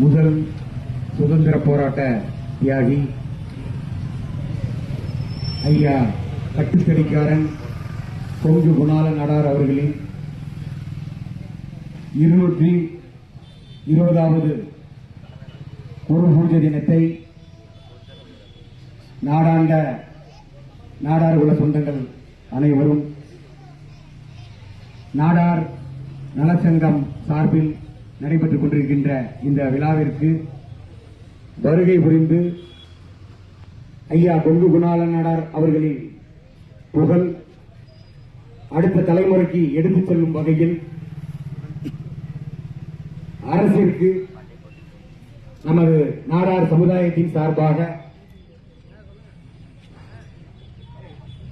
முதல் சுதந்திர போராட்ட தியாகி ஐயா கட்டுத்தடிக்காரன் கொங்கு குணால நாடார் அவர்களின் இருநூற்றி இருபதாவது குரு பூஜை தினத்தை நாடாண்ட நாடார் குல சொந்தங்கள் அனைவரும் நாடார் நலச்சங்கம் சார்பில் நடைபெற்றுக் கொண்டிருக்கின்ற இந்த விழாவிற்கு வருகை புரிந்து ஐயா கொங்கு குணால நாடார் அவர்களின் புகழ் அடுத்த தலைமுறைக்கு எடுத்துச் செல்லும் வகையில் அரசிற்கு நமது நாடார் சமுதாயத்தின் சார்பாக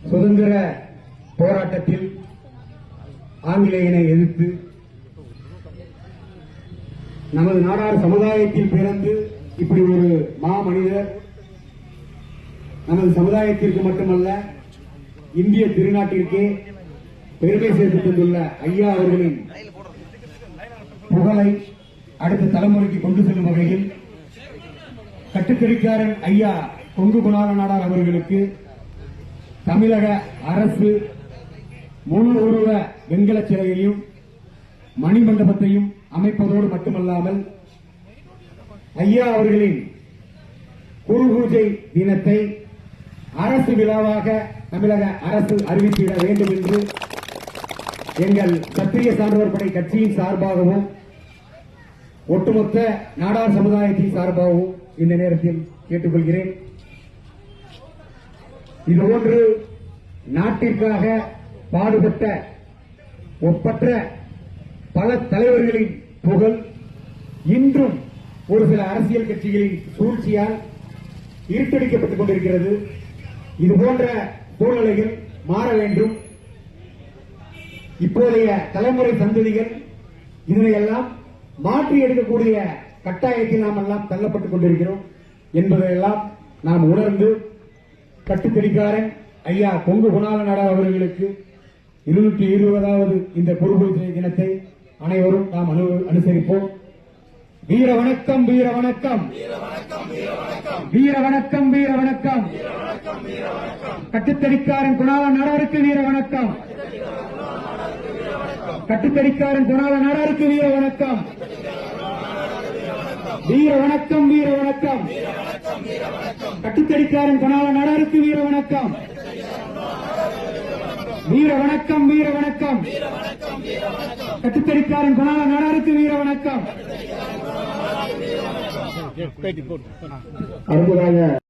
சுதந்திர போராட்டத்தில் ஆங்கிலேயனை எதிர்த்து நமது நாடார் சமுதாயத்தில் பிறந்து இப்படி ஒரு மாமனிதர் நமது சமுதாயத்திற்கு மட்டுமல்ல இந்திய திருநாட்டிற்கே பெருமை சேர்த்து தந்துள்ள ஐயா அவர்களின் புகழை அடுத்த தலைமுறைக்கு கொண்டு செல்லும் வகையில் கட்டுக்கடிக்காரன் ஐயா கொங்கு குணால நாடார் அவர்களுக்கு தமிழக அரசு முழு உருவ வெண்கலச் சிலையையும் மணிமண்டபத்தையும் அமைப்பதோடு மட்டுமல்லாமல் ஐயா அவர்களின் குரு பூஜை தினத்தை அரசு விழாவாக தமிழக அரசு அறிவித்திட வேண்டும் என்று எங்கள் சத்திரிய சான்றோர் படை கட்சியின் சார்பாகவும் ஒட்டுமொத்த நாடார் சமுதாயத்தின் சார்பாகவும் இந்த நேரத்தில் கேட்டுக்கொள்கிறேன். இதுபோன்று நாட்டிற்காக பாடுபட்ட ஒப்பற்ற பல தலைவர்களின் புகழ் இன்றும் ஒரு சில அரசியல் கட்சிகளின் சூழ்ச்சியால் இருட்டடிக்கப்பட்டுக் கொண்டிருக்கிறது. இது போன்ற சூழ்நிலைகள் மாற வேண்டும். இப்போதைய தலைமுறை சந்ததிகள் இதனையெல்லாம் மாற்றி எடுக்கக்கூடிய கட்டாயத்தில் நாம் எல்லாம் தள்ளப்பட்டுக் கொண்டிருக்கிறோம் என்பதையெல்லாம் நாம் உணர்ந்து கட்டுத்தடிக்காரன் ஐயா கொங்கு குணாலநாடா அவர்களுக்கு இருநூற்றி இருபதாவது இந்த பொறுப்பு தினத்தை அனைவரும் நாம் அனு அனுசரிப்போம். வீர வணக்கம் வீர வணக்கம் வீர வணக்கம் வீர வணக்கம் கட்டுத்தறிக்காரன் குணால நாடாருக்கு வீர வணக்கம் கட்டுத்தறிக்காரன் குணால நாடாருக்கு வீர வணக்கம் வீர வணக்கம் வீர வணக்கம் கட்டுத்தறிக்காரன் குணால நாடாருக்கு வீர வணக்கம் வீர வணக்கம் வீர வணக்கம் கட்டுத்தடிக்காரன் குணால நாடாருக்கு வீர வணக்கம் அடுத்ததாக